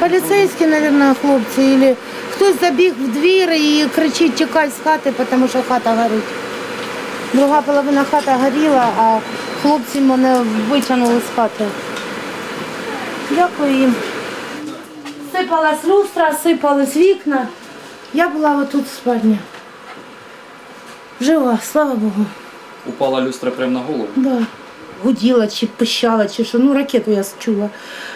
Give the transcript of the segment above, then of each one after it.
Поліцейські, мабуть, хлопці, або хтось забіг в двір і кричить, тікай з хати, тому що хата горить. Друга половина хата горіла, а хлопці мене витягнули з хати. Дякую їм. Сипалась люстра, сипались вікна. Я була отут в спальні. Жива, слава Богу. Упала люстра прямо на голову. Да. Гуділа чи пищала, чи що. Ну, ракету я чула.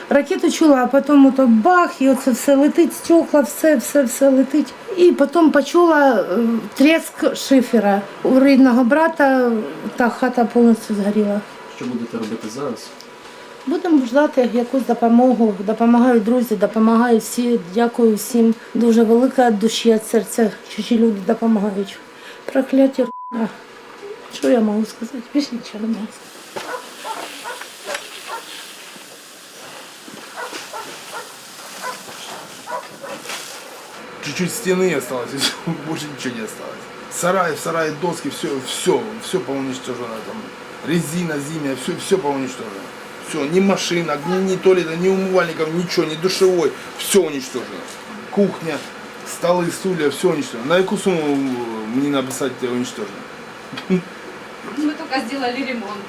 Ракету чула, а потім ото бах, і оце все летить, стекла, все, все, все летить. І потім почула е, тріск шифера. У рідного брата та хата повністю згоріла. Що будете робити зараз? Будемо ждати якусь допомогу. Допомагають друзі, допомагають всі. Дякую всім. Дуже велика душі від серця, ці люди допомагають. Прокляття. Що я можу сказати? Більше нічого не можу Чуть-чуть стены осталось, и больше ничего не осталось. Сарай, в сарае доски, все, все, все поуничтожено там. Резина зимняя, все, все поуничтожено. Все, ни машина, ни, ни туалета, ни умывальников, ничего, ни душевой, все уничтожено. Кухня, столы, стулья, все уничтожено. На какую сумму э, мне написать э, уничтожено? Мы только сделали ремонт.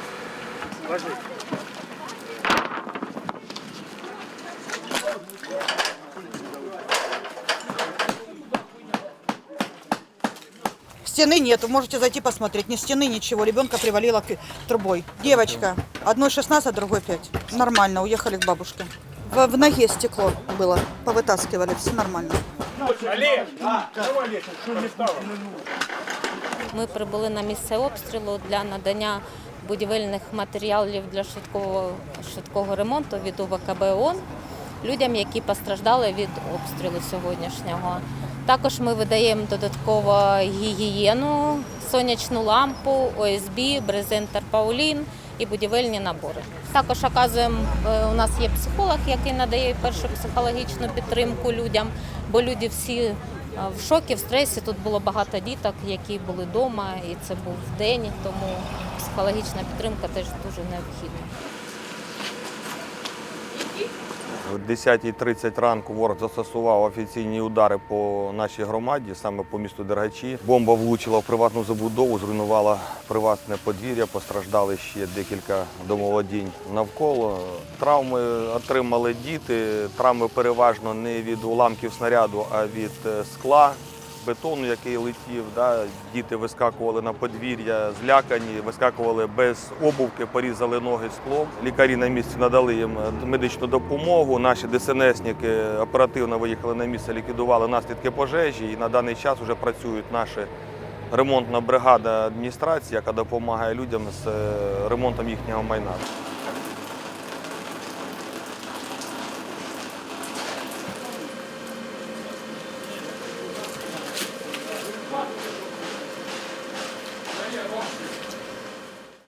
Стены нету, можете зайти посмотреть. Ни стены, ничего. Ребенка привалило к- трубой. Девочка. Одной 16, другой 5. Нормально, уехали к бабушке. В, в ноге стекло было. Повытаскивали, все нормально. Ми прибули на місце обстрілу для надання будівельних матеріалів для швидкого, швидкого ремонту від УВКБ ООН людям, які постраждали від обстрілу сьогоднішнього. Також ми видаємо додатково гігієну, сонячну лампу, ОСБ, брезентер Паулін і будівельні набори. Також оказуємо, е, у нас є психолог, який надає першу психологічну підтримку людям, бо люди всі е, в шокі, в стресі. Тут було багато діток, які були вдома, і це був день, тому психологічна підтримка теж дуже необхідна. О 10.30 ранку ворог застосував офіційні удари по нашій громаді, саме по місту Дергачі. Бомба влучила в приватну забудову, зруйнувала приватне подвір'я, постраждали ще декілька домоводінь навколо. Травми отримали діти. Травми переважно не від уламків снаряду, а від е, скла. Бетону, який летів, да, діти вискакували на подвір'я, злякані, вискакували без обувки, порізали ноги склом. Лікарі на місці надали їм медичну допомогу. Наші ДСНСники оперативно виїхали на місце, ліквідували наслідки пожежі. І на даний час вже працюють наші ремонтна бригада адміністрації, яка допомагає людям з е, ремонтом їхнього майна.